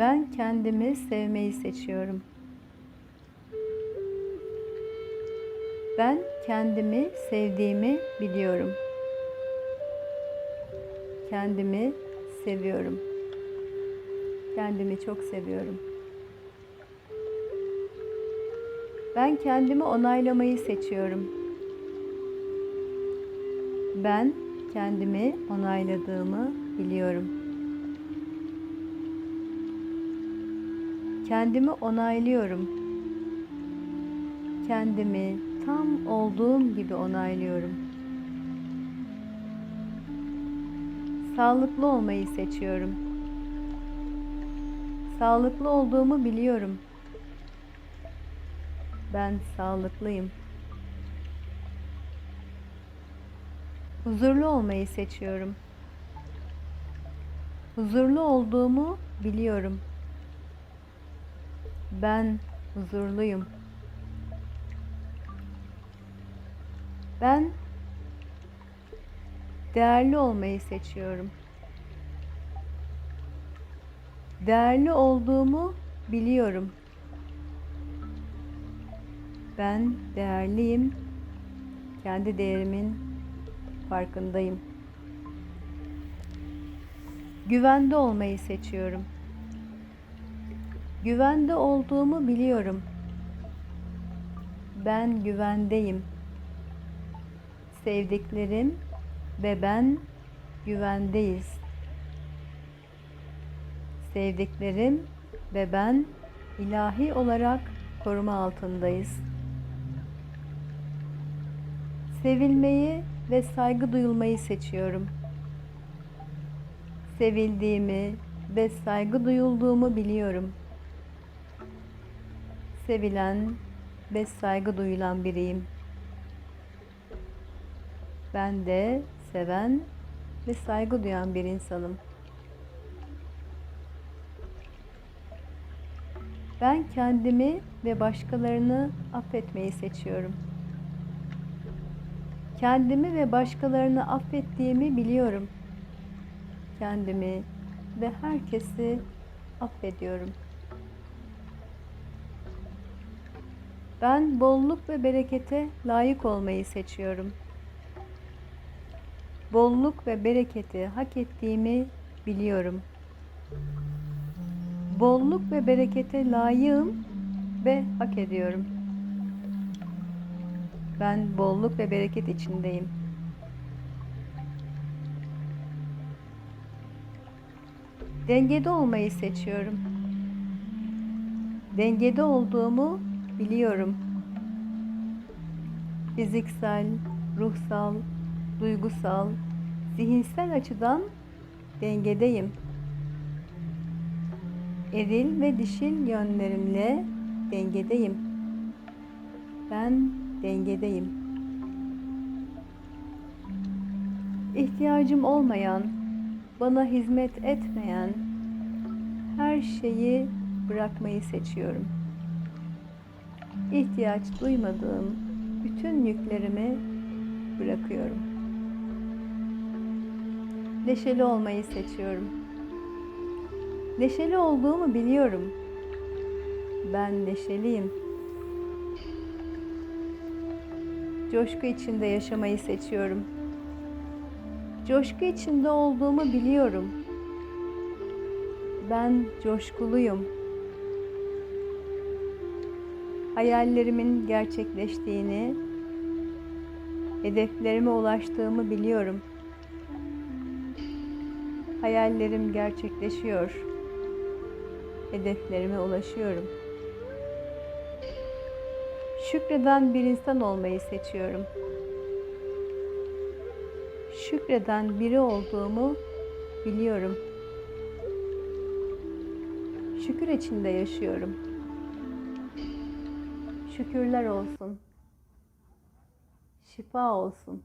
Ben kendimi sevmeyi seçiyorum. Ben kendimi sevdiğimi biliyorum. Kendimi seviyorum. Kendimi çok seviyorum. Ben kendimi onaylamayı seçiyorum. Ben kendimi onayladığımı biliyorum. Kendimi onaylıyorum. Kendimi tam olduğum gibi onaylıyorum. Sağlıklı olmayı seçiyorum. Sağlıklı olduğumu biliyorum. Ben sağlıklıyım. Huzurlu olmayı seçiyorum. Huzurlu olduğumu biliyorum. Ben huzurluyum. Ben değerli olmayı seçiyorum. Değerli olduğumu biliyorum. Ben değerliyim. Kendi değerimin farkındayım. Güvende olmayı seçiyorum. Güvende olduğumu biliyorum. Ben güvendeyim. Sevdiklerim ve ben güvendeyiz. Sevdiklerim ve ben ilahi olarak koruma altındayız. Sevilmeyi ve saygı duyulmayı seçiyorum. Sevildiğimi ve saygı duyulduğumu biliyorum. Sevilen ve saygı duyulan biriyim. Ben de seven ve saygı duyan bir insanım. Ben kendimi ve başkalarını affetmeyi seçiyorum. Kendimi ve başkalarını affettiğimi biliyorum. Kendimi ve herkesi affediyorum. Ben bolluk ve berekete layık olmayı seçiyorum. Bolluk ve bereketi hak ettiğimi biliyorum. Bolluk ve berekete layığım ve hak ediyorum. Ben bolluk ve bereket içindeyim. Dengede olmayı seçiyorum. Dengede olduğumu biliyorum. Fiziksel, ruhsal, duygusal, zihinsel açıdan dengedeyim. Eril ve dişil yönlerimle dengedeyim. Ben dengedeyim. İhtiyacım olmayan, bana hizmet etmeyen her şeyi bırakmayı seçiyorum. İhtiyaç duymadığım bütün yüklerimi bırakıyorum. Neşeli olmayı seçiyorum. Neşeli olduğumu biliyorum. Ben neşeliyim. Coşku içinde yaşamayı seçiyorum. Coşku içinde olduğumu biliyorum. Ben coşkuluyum. Hayallerimin gerçekleştiğini, hedeflerime ulaştığımı biliyorum. Hayallerim gerçekleşiyor. Hedeflerime ulaşıyorum. Şükreden bir insan olmayı seçiyorum. Şükreden biri olduğumu biliyorum. Şükür içinde yaşıyorum. Şükürler olsun. Şifa olsun.